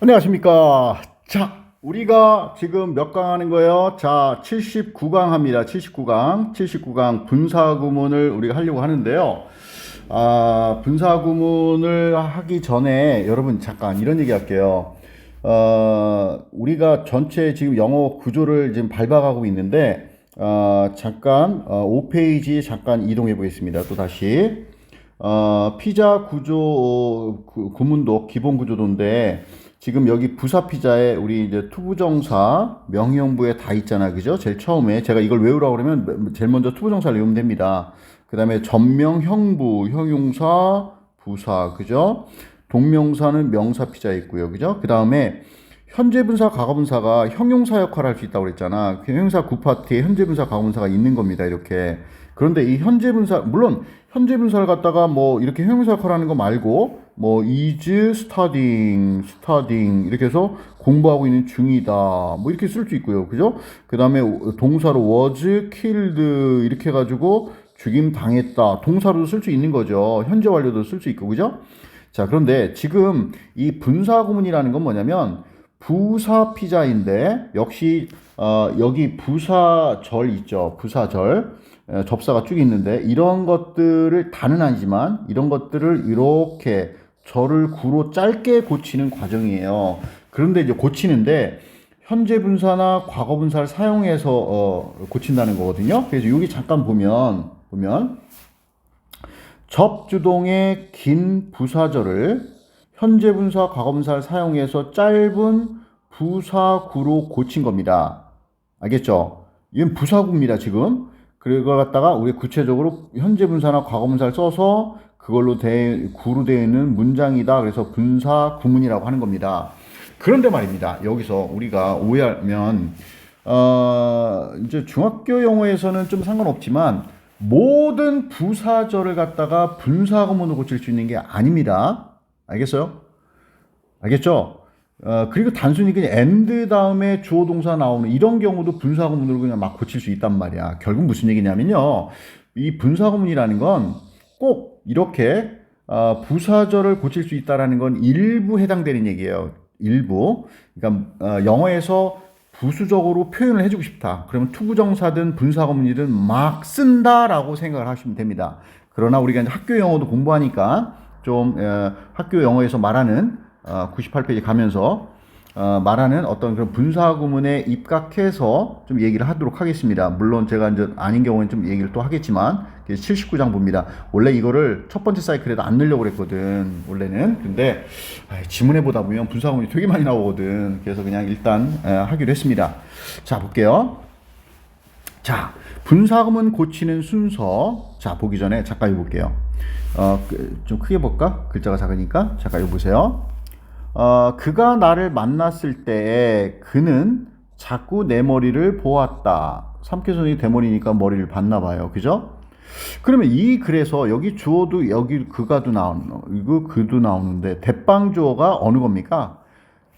안녕하십니까. 자, 우리가 지금 몇 강 하는 거예요? 자, 79강 합니다. 79강. 79강 분사구문을 우리가 하려고 하는데요. 아, 분사구문을 하기 전에 여러분 잠깐 이런 얘기 할게요. 어, 우리가 전체 지금 영어 구조를 지금 밟아가고 있는데, 어, 잠깐, 어, 5페이지 잠깐 이동해 보겠습니다. 또 다시. 어, 피자 구조 어, 구, 구문도 기본 구조도인데 지금 여기 부사 피자에 우리 이제 투부정사 명령부에 다 있잖아 그죠? 제일 처음에 제가 이걸 외우라고 그러면 제일 먼저 투부정사를 외우면 됩니다. 그 다음에 전명 형부 형용사 부사 그죠? 동명사는 명사 피자 있고요 그죠? 그 다음에 현재 분사 과거 분사가 형용사 역할을 할 수 있다고 그랬잖아. 그 형용사 구파트에 현재 분사 과거 분사가 있는 겁니다. 이렇게. 그런데 이 현재 분사 물론 현재 분사를 갖다가 뭐 이렇게 형용사 역할을 하는 거 말고 뭐 is studying, studying 이렇게 해서 공부하고 있는 중이다. 뭐 이렇게 쓸 수 있고요. 그죠? 그다음에 동사로 was killed 이렇게 해 가지고 죽임 당했다. 동사로도 쓸 수 있는 거죠. 현재 완료도 쓸 수 있고. 그죠? 자, 그런데 지금 이 분사 구문이라는 건 뭐냐면 부사 피자인데 역시 어, 여기 부사절 있죠. 부사절 에, 접사가 쭉 있는데 이런 것들을 다는 아니지만 이런 것들을 이렇게 절을 구로 짧게 고치는 과정이에요. 그런데 이제 고치는데 현재 분사나 과거 분사를 사용해서 어, 고친다는 거거든요. 그래서 여기 잠깐 보면 보면 접주동의 긴 부사절을 현재 분사, 과거 분사를 사용해서 짧은 부사구로 고친 겁니다. 알겠죠? 이건 부사구입니다, 지금. 그걸 갖다가 우리 구체적으로 현재 분사나 과거 분사를 써서 그걸로 대, 구로 되어 있는 문장이다. 그래서 분사 구문이라고 하는 겁니다. 그런데 말입니다. 여기서 우리가 오해하면, 어, 이제 중학교 영어에서는 좀 상관없지만, 모든 부사절을 갖다가 분사구문으로 고칠 수 있는 게 아닙니다. 알겠어요? 알겠죠? 어, 그리고 단순히 그냥 and 다음에 주어 동사 나오는 이런 경우도 분사구문으로 그냥 막 고칠 수 있단 말이야. 결국 무슨 얘기냐면요. 이 분사구문이라는 건 꼭 이렇게 어, 부사절을 고칠 수 있다라는 건 일부 해당되는 얘기예요. 일부. 그러니까 어, 영어에서 부수적으로 표현을 해주고 싶다. 그러면 투부정사든 분사구문이든 막 쓴다라고 생각을 하시면 됩니다. 그러나 우리가 이제 학교 영어도 공부하니까 좀 어, 학교 영어에서 말하는 어, 98페이지 가면서 어, 말하는 어떤 그런 분사 구문에 입각해서 좀 얘기를 하도록 하겠습니다. 물론 제가 이제 아닌 경우는 좀 얘기를 또 하겠지만 79장 봅니다. 원래 이거를 첫 번째 사이클에도 안 넣으려고 그랬거든. 원래는. 근데 아이, 지문에 보다 보면 분사 구문이 되게 많이 나오거든. 그래서 그냥 일단 에, 하기로 했습니다. 자, 볼게요. 자, 분사구문 고치는 순서. 자, 보기 전에 잠깐 읽어볼게요. 어, 그, 좀 크게 볼까? 글자가 작으니까. 잠깐 읽어 보세요. 어, 그가 나를 만났을 때에 그는 자꾸 내 머리를 보았다. 삼켜선이 대머리니까 머리를 봤나 봐요. 그죠? 그러면 이 글에서 여기 주어도 여기 그가도 나오는 이거 그도 나오는데 대빵 주어가 어느 겁니까?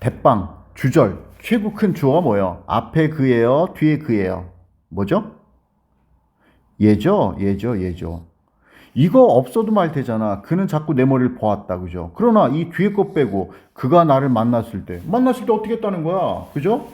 대빵 주절 최고 큰 주어가 뭐예요? 앞에 그예요, 뒤에 그예요. 뭐죠? 예죠, 예죠, 예죠. 이거 없어도 말 되잖아. 그는 자꾸 내 머리를 보았다. 그죠? 그러나 이 뒤에 거 빼고 그가 나를 만났을 때 만났을 때 어떻게 했다는 거야? 그죠?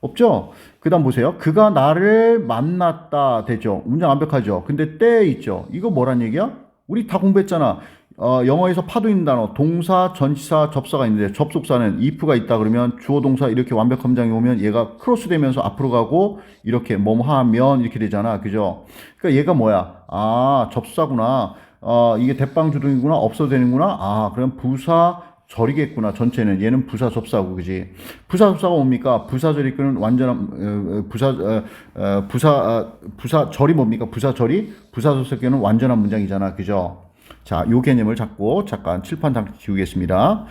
없죠? 그 다음 보세요. 그가 나를 만났다. 되죠? 문장 완벽하죠? 근데 때 있죠? 이거 뭐란 얘기야? 우리 다 공부했잖아. 어, 영어에서 파도 있는 단어, 동사, 전치사, 접사가 있는데 접속사는 if가 있다 그러면 주어 동사 이렇게 완벽 함장이 오면 얘가 크로스 되면서 앞으로 가고 이렇게 뭐뭐 하면 이렇게 되잖아. 그죠? 그러니까 얘가 뭐야? 아, 접사구나. 어, 이게 대빵 주동이구나. 없어도 되는구나. 아, 그럼 부사 절이겠구나. 전체는 얘는 부사 접사고 그지? 부사 접사가 뭡니까? 부사 절이 끄는 완전한 어, 어, 부사 어, 어, 부사 어, 부사 절이 뭡니까? 부사 절이 부사 접사께는 완전한 문장이잖아. 그죠? 자, 요 개념을 잡고 잠깐 칠판 잠깐 지우겠습니다.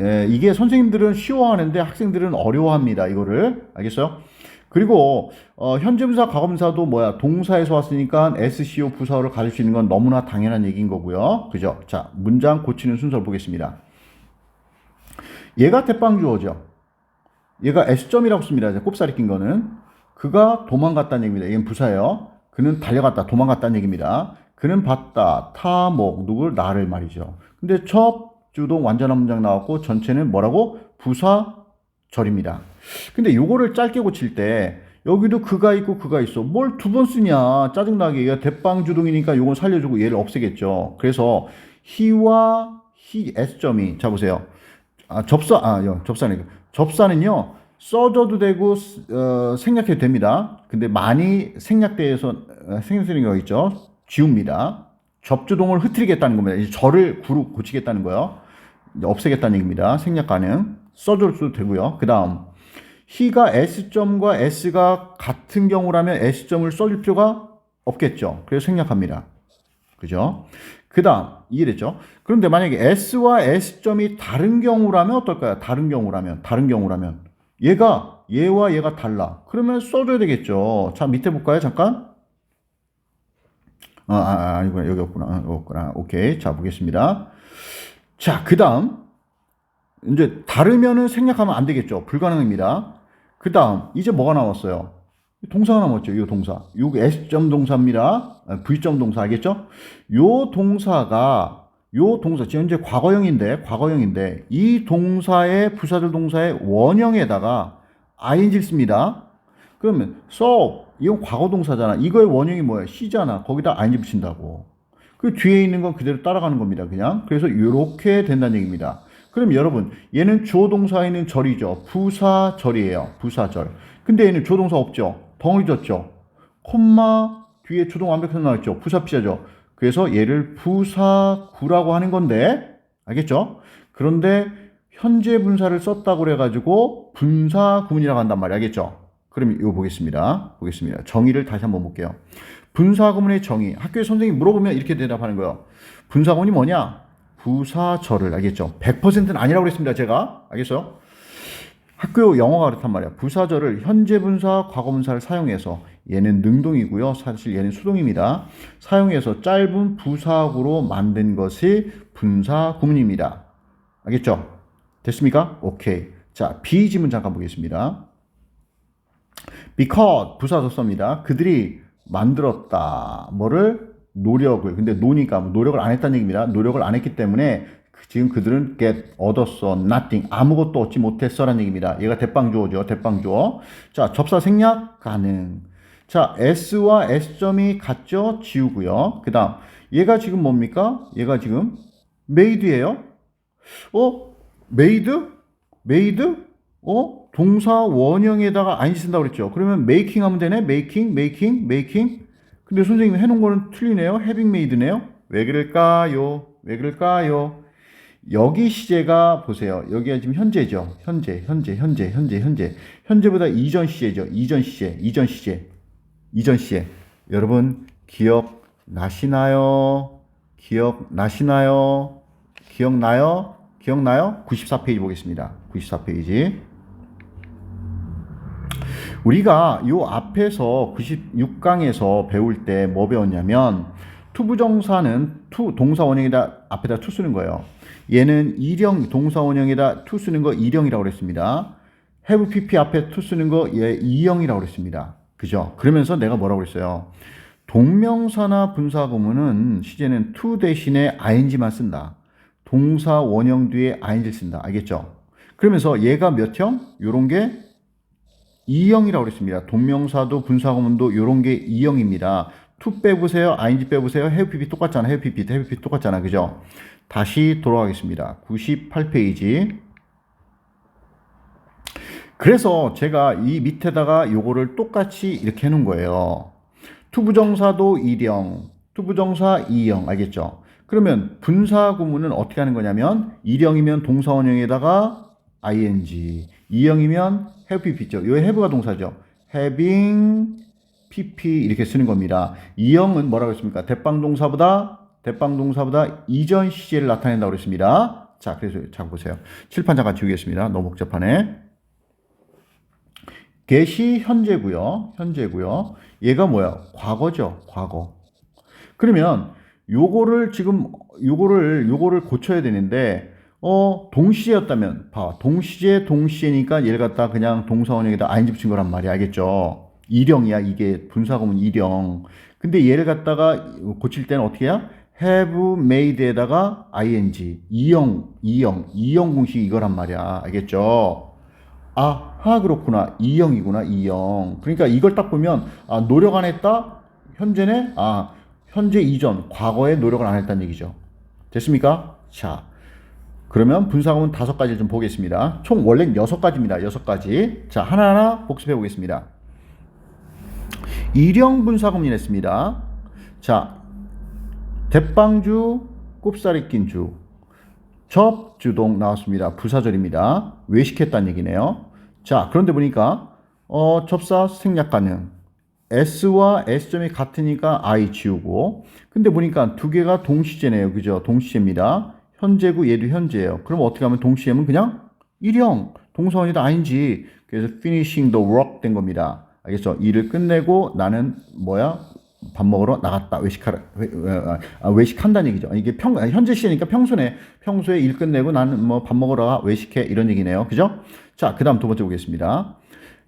예, 이게 선생님들은 쉬워하는데 학생들은 어려워합니다. 이거를 알겠어요? 그리고 어, 현재분사, 과거분사도 뭐야 동사에서 왔으니까 SCO 부사어를 가질 수 있는 건 너무나 당연한 얘기인 거고요. 그죠? 자, 문장 고치는 순서를 보겠습니다. 얘가 대빵주어죠. 얘가 S점이라고 씁니다. 꼽사리 낀 거는 그가 도망갔다는 얘기입니다. 이건 부사예요. 그는 달려갔다, 도망갔다는 얘기입니다. 그는 봤다, 타목, 누굴, 나를 말이죠. 근데 첫 접주동 완전한 문장 나왔고 전체는 뭐라고? 부사절입니다. 근데 요거를 짧게 고칠 때 여기도 그가 있고 그가 있어. 뭘 두 번 쓰냐. 짜증나게. 얘가 대빵 주동이니까 요건 살려주고 얘를 없애겠죠. 그래서 he와 he s점이 자 보세요. 아, 접사 아, 요, 접사는 접사는요. 써줘도 되고 어, 생략해도 됩니다. 근데 많이 생략돼서 어, 생략되는 경우가 있죠. 지웁니다. 접주동을 흐트리겠다는 겁니다. 이제 절을 구로 고치겠다는 거요. 이제 없애겠다는 얘기입니다. 생략 가능. 써줘도 되고요. 그 다음 he가 s점과 s가 같은 경우라면 s점을 써줄 필요가 없겠죠. 그래서 생략합니다. 그죠? 그 다음, 이해됐죠? 그런데 만약에 s와 s점이 다른 경우라면 어떨까요? 다른 경우라면, 다른 경우라면. 얘가, 얘와 얘가 달라. 그러면 써줘야 되겠죠. 자, 밑에 볼까요? 잠깐. 아, 아, 아, 아니구나. 여기 없구나. 아, 없구나. 오케이. 자, 보겠습니다. 자, 그 다음. 이제 다르면은 생략하면 안 되겠죠. 불가능합니다. 그 다음, 이제 뭐가 나왔어요? 동사가 남았죠. 이 동사. 요 S점 동사입니다. 아, V점 동사 알겠죠? 요 동사가 요 동사 지금 현재 과거형인데 과거형인데 이 동사의 부사절 동사의 원형에다가 ing를 씁니다. 그러면 so 이건 과거 동사잖아. 이거의 원형이 뭐야? 시잖아. 거기다 ing 붙인다고. 그 뒤에 있는 건 그대로 따라가는 겁니다. 그냥. 그래서 이렇게 된다는 얘기입니다. 그럼 여러분, 얘는 주어 동사에 있는 절이죠. 부사절이에요. 부사절. 근데 얘는 주어 동사 없죠. 덩어리 졌죠. 콤마 뒤에 주동 완벽해서 나왔죠. 부사 피자죠. 그래서 얘를 부사구라고 하는 건데, 알겠죠? 그런데 현재 분사를 썼다고 그래가지고 분사 구문이라고 한단 말이야. 알겠죠? 그럼 이거 보겠습니다. 보겠습니다. 정의를 다시 한번 볼게요. 분사 구문의 정의. 학교에 선생님이 물어보면 이렇게 대답하는 거예요. 분사 구문이 뭐냐? 부사절을 알겠죠? 100%는 아니라고 그랬습니다. 제가 알겠어요? 학교 영어가 그렇단 말이야. 부사절을 현재 분사, 과거 분사를 사용해서 얘는 능동이고요. 사실 얘는 수동입니다. 사용해서 짧은 부사구로 만든 것이 분사 구문입니다. 알겠죠? 됐습니까? 오케이. 자, 비지문 잠깐 보겠습니다. Because 부사졌습니다. 그들이 만들었다. 뭐를 노력을 근데 노니까 뭐 노력을 안 했다는 얘기입니다. 노력을 안 했기 때문에 그- 지금 그들은 get 얻었어 nothing 아무것도 얻지 못했어라는 얘기입니다. 얘가 대빵 주어죠. 대빵 주어. 자 접사 생략 가능. 자 s와 s점이 같죠. 지우고요. 그다음 얘가 지금 뭡니까? 얘가 지금 made예요. 어 made made 어 동사 원형에다가 안 쓴다고 그랬죠. 그러면 making 하면 되네. making making making 근데 선생님이 해놓은 거는 틀리네요. having made네요. 왜 그럴까요? 왜 그럴까요? 여기 시제가 보세요. 여기가 지금 현재죠. 현재, 현재, 현재, 현재, 현재. 현재보다 이전 시제죠. 이전 시제, 이전 시제, 이전 시제. 여러분 기억 나시나요? 기억 나시나요? 기억나요? 기억나요? 94페이지 보겠습니다. 94페이지. 우리가 요 앞에서 96강에서 배울 때 뭐 배웠냐면 투부정사는 투 동사 원형에다 앞에다 투 쓰는 거예요. 얘는 일형 동사 원형에다 투 쓰는 거 일형이라고 그랬습니다. have pp 앞에 투 쓰는 거얘 이형이라고 그랬습니다. 그죠? 그러면서 내가 뭐라고 그랬어요? 동명사나 분사 구문은 시제는 to 대신에 ing만 쓴다. 동사 원형 뒤에 ing를 쓴다. 알겠죠? 그러면서 얘가 몇 형? 요런 게 2형이라고 그랬습니다. 동명사도 분사구문도 요런 게 2형입니다. to 빼보세요. ing 빼보세요. have pp 똑같잖아. have pp, have pp 똑같잖아. 그죠? 다시 돌아가겠습니다. 98페이지. 그래서 제가 이 밑에다가 요거를 똑같이 이렇게 해놓은 거예요. 투부정사도 1형, 투부정사 2형. 알겠죠? 그러면 분사 구문은 어떻게 하는 거냐면 1형이면 동사 원형에다가 ing, 2형이면 have pp죠. 요 have가 동사죠. having pp 이렇게 쓰는 겁니다. 2형은 뭐라고 했습니까? 대빵 동사보다 대빵 동사보다 이전 시제를 나타낸다고 그랬습니다. 자, 그래서 잠깐 보세요. 칠판 잠깐 지우겠습니다. 너무 복잡하네. get이 현재고요. 현재고요. 얘가 뭐야? 과거죠. 과거. 그러면 요거를 지금 요거를 요거를 고쳐야 되는데 어 동시제였다면 봐 동시제 동시제니까 얘를 갖다 그냥 동사 원형에다 ing 붙인 거란 말이야. 알겠죠? 일형이야 이게. 분사구문 일형. 근데 얘를 갖다가 고칠 때는 어떻게 해야? have made에다가 ing. 이형 이형. 이형 공식 이거란 말이야. 알겠죠? 아 하 그렇구나. 이형이구나 이형. 그러니까 이걸 딱 보면 아 노력 안 했다? 현재네? 아 현재 이전 과거에 노력을 안 했다는 얘기죠. 됐습니까? 자 그러면 분사구문 다섯 가지를 좀 보겠습니다 총 원래는 여섯 가지입니다 여섯 가지 자 하나하나 복습해 보겠습니다 일형 분사구문 했습니다 자 대빵주 꼽사리 낀주 접주동 나왔습니다. 부사절입니다. 외식했다는 얘기네요. 자, 그런데 보니까 어, 접사 생략 가능. S와 S점이 같으니까 I 지우고 근데 보니까 두 개가 동시제네요. 그죠? 동시제입니다. 현재고 얘도 현재예요. 그럼 어떻게 하면 동시제면 그냥 일형 동사원이다 아닌지 그래서 finishing the work 된 겁니다. 알겠죠? 일을 끝내고 나는 뭐야? 밥 먹으러 나갔다 외식하라 회, 아, 외식한다는 얘기죠. 이게 평 현재 시제니까 평소네 평소에 일 끝내고 나는 뭐 밥 먹으러 가 외식해 이런 얘기네요. 그죠? 자, 그 다음 두 번째 보겠습니다.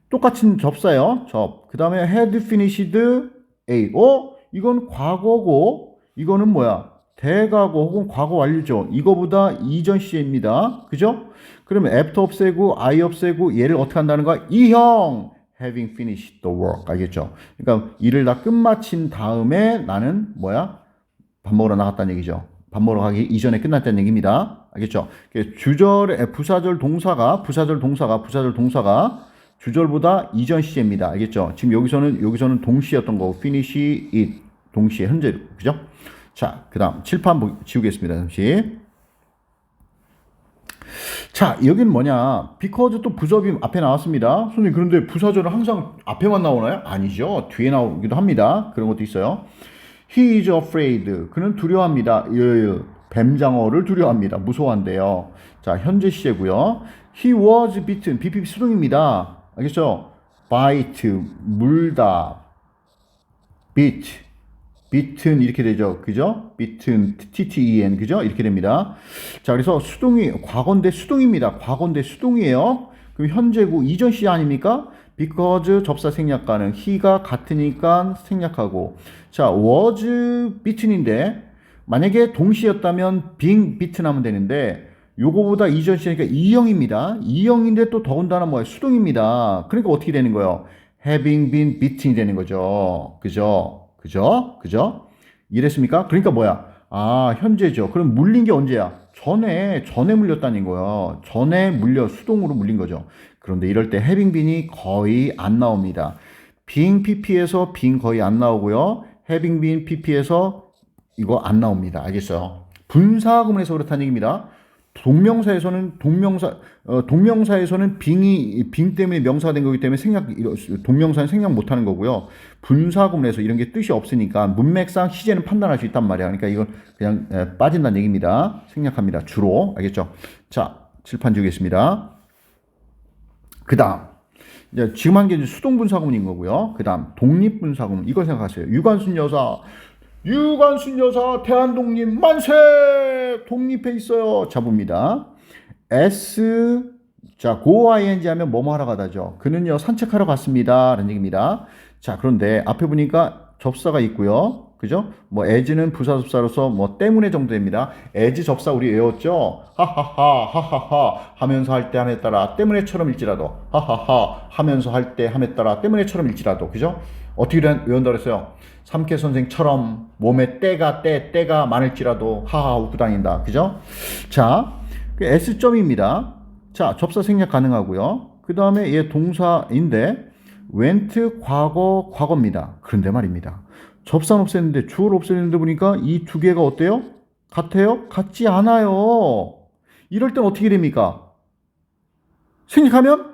똑같은 접사요. 접. 그 다음에 had finished a. 어? 이건 과거고 이거는 뭐야? 대과거 혹은 과거 완료죠. 이거보다 이전 시제입니다. 그죠? 그러면 after 없애고 I 없애고 얘를 어떻게 한다는 거야? 이형 having finished the work 알겠죠? 그러니까 일을 다 끝마친 다음에 나는 뭐야? 밥 먹으러 나갔다는 얘기죠. 밥 먹으러 가기 이전에 끝났다는 얘기입니다. 알겠죠? 주절의 부사절 동사가 부사절 동사가 부사절 동사가 주절보다 이전 시제입니다. 알겠죠? 지금 여기서는 여기서는 동시였던 거고 finish it 동시에 현재 그죠? 자, 그 다음 칠판 지우겠습니다. 잠시. 자, 여기는 뭐냐? because 또 부접이 앞에 나왔습니다. 선생님, 그런데 부사절은 항상 앞에만 나오나요? 아니죠. 뒤에 나오기도 합니다. 그런 것도 있어요. He is afraid. 그는 두려워합니다. 예, 뱀장어를 두려워합니다. 무서워한대요. 자, 현재 시제고요. He was bitten. BPP 수동입니다. 알겠죠? bite, 물다. bit, bitten 이렇게 되죠. 그죠? bitten, t-t-e-n 그죠? 이렇게 됩니다. 자, 그래서 수동이 과거인데 수동입니다. 과거인데 수동이에요. 그럼 현재고 이전 시 아닙니까? because 접사 생략가는 he가 같으니까 생략하고 자, was bitten인데 만약에 동시였다면 being bitten 하면 되는데 요거보다 이전 시니까 이형입니다. 이형인데 또 더군다나 뭐예요? 수동입니다. 그러니까 어떻게 되는 거예요? having been beaten이 되는 거죠. 그죠? 그죠? 그죠? 이랬습니까? 그러니까 뭐야? 아, 현재죠. 그럼 물린 게 언제야? 전에, 전에 물렸다는 거예요. 전에 물려, 수동으로 물린 거죠. 그런데 이럴 때 been이 거의 안 나옵니다. being pp에서 being 거의 안 나오고요. been pp에서 이거 안 나옵니다. 알겠어요? 분사구문에서 그렇다는 얘기입니다. 동명사에서는 동명사 어, 동명사에서는 빙이 빙 때문에 명사가 된 거기 때문에 생략 동명사는 생략 못 하는 거고요. 분사구문에서 이런 게 뜻이 없으니까 문맥상 시제는 판단할 수 있단 말이야. 그러니까 이건 그냥 에, 빠진다는 얘기입니다. 생략합니다. 주로 알겠죠? 자, 칠판 지우겠습니다. 그다음 이제 지금 한 게 수동분사구문인 거고요. 그다음 독립분사구문 이걸 생각하세요. 유관순 여사 유관순 여사 대한독립 만세! 독립해 있어요. 잡습니다. S 자 go ing 하면 뭐뭐 하러 가다죠? 그는요 산책하러 갔습니다. 라는 얘기입니다. 자 그런데 앞에 보니까 접사가 있고요. 그죠? 뭐 as는 부사 접사로서 뭐 때문에 정도 됩니다. as 접사 우리 외웠죠? 하하하 하하하 하면서 할 때 함에 따라 때문에처럼 일지라도. 하하하 하면서 할 때 함에 따라 때문에처럼 일지라도. 그죠 어떻게 외운다 그랬어요 삼케 선생처럼 몸에 때가 때 때가 많을지라도 하하 웃고 다닌다. 그죠? 자, 그 S점입니다. 자, 접사 생략 가능하고요. 그 다음에 얘 동사인데 went 과거 과거입니다. 그런데 말입니다. 접사는 없앴는데 주어를 없애는데 보니까 이 두 개가 어때요? 같아요? 같지 않아요. 이럴 땐 어떻게 됩니까? 생략하면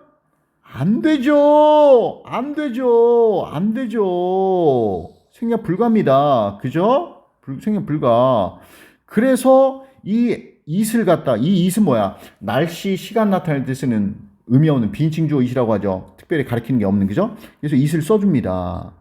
안 되죠. 안 되죠. 안 되죠. 생략 불가입니다. 그죠? 불, 생략 불가. 그래서 이 it을 갖다 이 it은 뭐야? 날씨, 시간 나타낼 때 쓰는 의미 없는 비인칭주어 it이라고 하죠. 특별히 가리키는 게 없는 그죠? 그래서 it을 써줍니다.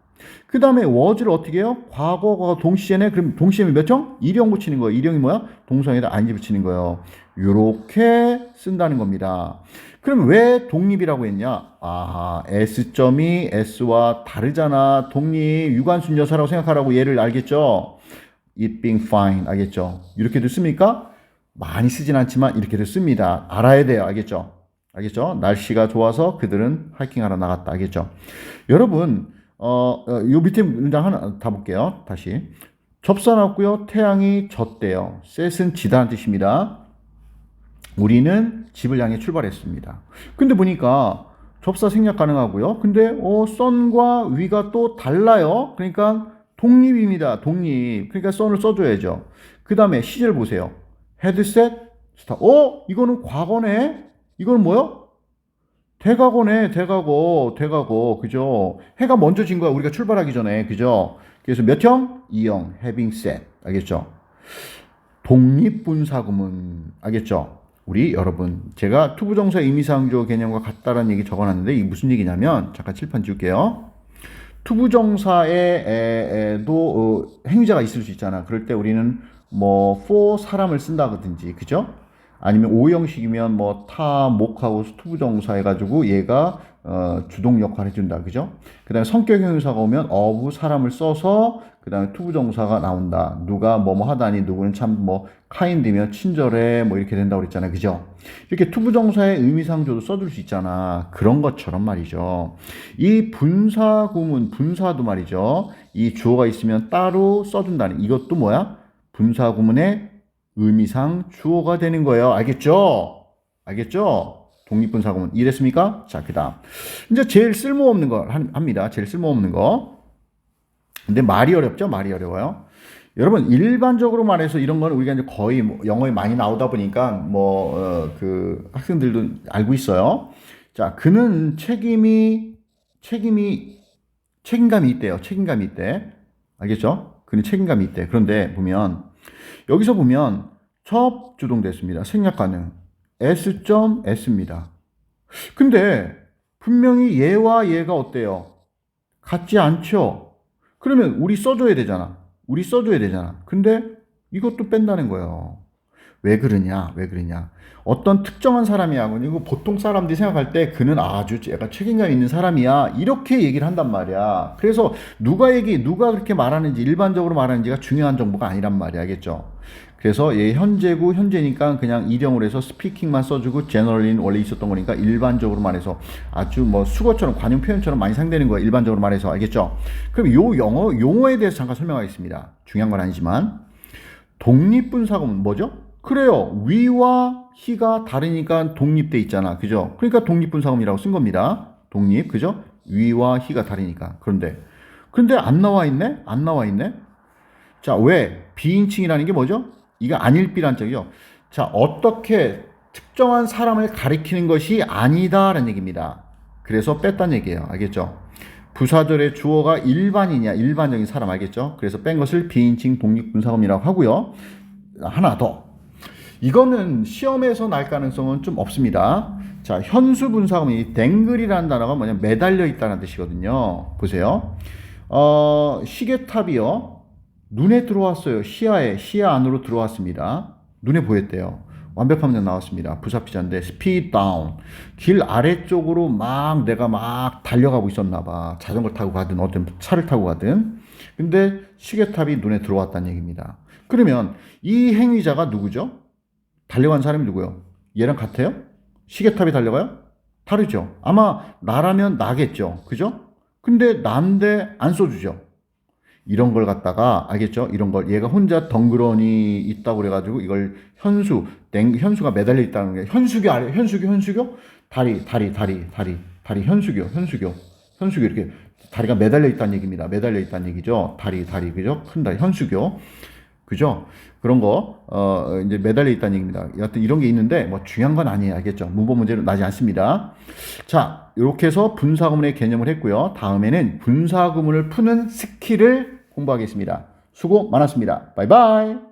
그 다음에 was를 어떻게 해요? 과거가 동시에네. 그럼 동시에는 몇 형? 일형 붙이는 거예요. 일형이 뭐야? 동성에다 ing 붙이는 거예요. 요렇게 쓴다는 겁니다. 그럼 왜 독립이라고 했냐? 아, S점이 S와 다르잖아. 독립, 유관순 여사라고 생각하라고 얘를 알겠죠? it being fine. 알겠죠? 이렇게도 씁니까? 많이 쓰진 않지만 이렇게도 씁니다. 알아야 돼요. 알겠죠? 알겠죠? 날씨가 좋아서 그들은 하이킹하러 나갔다. 알겠죠? 여러분, 어, 어, 요 밑에 문장 하나 다 볼게요. 다시. 접사 나왔고요. 태양이 졌대요. 셋은 지다는 뜻입니다. 우리는 집을 향해 출발했습니다. 근데 보니까 접사 생략 가능하고요. 근데 어, 썬과 위가 또 달라요. 그러니까 독립입니다. 독립. 그러니까 썬을 써줘야죠. 그 다음에 시절 보세요. 헤드셋, 스타. 어? 이거는 과거네? 이거는 뭐요? 대과거네, 대과거, 대과거. 그죠? 해가 먼저 진 거야. 우리가 출발하기 전에. 그죠? 그래서 몇 형? 2형. having said. 알겠죠? 독립분사구문. 알겠죠? 우리 여러분, 제가 투부정사 의미상조 개념과 같다라는 얘기 적어놨는데 이게 무슨 얘기냐면 잠깐 칠판 지울게요. 투부정사에도 어, 행위자가 있을 수 있잖아. 그럴 때 우리는 뭐 for 사람을 쓴다든지, 그죠? 아니면 오형식이면 뭐 타, 목하고 투부정사 해가지고 얘가 어, 주동 역할 해준다, 그죠? 그 다음에 성격 형용사가 오면 of 사람을 써서 그 다음에 투부 정사가 나온다. 누가 뭐뭐 하다니 누구는 참 뭐 카인드면 친절해 뭐 이렇게 된다고 그랬잖아요, 그죠? 이렇게 투부 정사의 의미상조도 써줄 수 있잖아. 그런 것처럼 말이죠. 이 분사 구문, 분사도 말이죠. 이 주어가 있으면 따로 써준다는 이것도 뭐야? 분사 구문의 의미상 주어가 되는 거예요. 알겠죠? 알겠죠? 독립분사 구문. 이랬습니까? 자, 그 다음. 이제 제일 쓸모없는 거 한- 합니다. 제일 쓸모없는 거. 근데 말이 어렵죠? 말이 어려워요. 여러분, 일반적으로 말해서 이런 거는 우리가 이제 거의 뭐 영어에 많이 나오다 보니까 뭐, 어, 그 학생들도 알고 있어요. 자, 그는 책임이, 책임이, 책임감이 있대요. 책임감이 있대. 알겠죠? 그는 책임감이 있대. 그런데 보면, 여기서 보면, 첩 주동됐습니다. 생략 가능. S.S입니다. 근데 분명히 얘와 얘가 어때요? 같지 않죠? 그러면 우리 써줘야 되잖아. 우리 써줘야 되잖아. 근데 이것도 뺀다는 거예요. 왜 그러냐? 왜 그러냐? 어떤 특정한 사람이야. 그리고 보통 사람들이 생각할 때 그는 아주 얘가 책임감 있는 사람이야. 이렇게 얘기를 한단 말이야. 그래서 누가 얘기, 누가 그렇게 말하는지, 일반적으로 말하는지가 중요한 정보가 아니란 말이야. 알겠죠? 그래서 얘 현재고 현재니까 그냥 일형으로 해서 스피킹만 써주고 제너럴인 원래 있었던 거니까 일반적으로 말해서 아주 뭐 수거처럼 관용 표현처럼 많이 사용되는 거예요. 일반적으로 말해서 알겠죠? 그럼 요 영어 용어에 대해서 잠깐 설명하겠습니다. 중요한 건 아니지만 독립분사구문 뭐죠? 그래요. 위와 희가 다르니까 독립돼 있잖아. 그죠? 그러니까 독립분사구문이라고 쓴 겁니다. 독립. 그죠? 위와 희가 다르니까. 그런데 근데 안 나와 있네? 안 나와 있네? 자, 왜? 비인칭이라는 게 뭐죠? 이거 안일비란 적이요. 자, 어떻게 특정한 사람을 가리키는 것이 아니다라는 얘기입니다. 그래서 뺐다는 얘기예요. 알겠죠? 부사절의 주어가 일반이냐, 일반적인 사람 알겠죠? 그래서 뺀 것을 비인칭 독립분사금이라고 하고요. 하나 더. 이거는 시험에서 날 가능성은 좀 없습니다. 자, 현수분사금이 댕글이라는 단어가 뭐냐 매달려 있다는 뜻이거든요. 보세요. 어, 시계탑이요. 눈에 들어왔어요. 시야에, 시야 안으로 들어왔습니다. 눈에 보였대요. 문장 나왔습니다. 부사피자인데 스피드 다운. 길 아래쪽으로 막 내가 막 달려가고 있었나 봐. 자전거 타고 가든 어떤 차를 타고 가든. 근데 시계탑이 눈에 들어왔다는 얘기입니다. 그러면 이 행위자가 누구죠? 달려간 사람이 누구요? 얘랑 같아요? 시계탑이 달려가요? 다르죠. 아마 나라면 나겠죠. 그죠? 근데 난데 안 써주죠. 이런 걸 갖다가 알겠죠? 이런 걸 얘가 혼자 덩그러니 있다고 그래가지고 이걸 현수 땡 현수가 매달려 있다는 게 현수교 아래 현수교 현수교 다리 다리 다리 다리 다리 현수교 현수교 현수교 이렇게 다리가 매달려 있다는 얘기입니다. 매달려 있다는 얘기죠. 다리 다리 그죠? 큰 다리 현수교 그죠? 그런 거, 어, 이제 매달려 있다는 얘기입니다. 여하튼 이런 게 있는데, 뭐 중요한 건 아니에요. 알겠죠? 문법 문제는 나지 않습니다. 자, 이렇게 해서 분사구문의 개념을 했고요. 다음에는 분사구문을 푸는 스킬을 공부하겠습니다. 수고 많았습니다. 바이바이!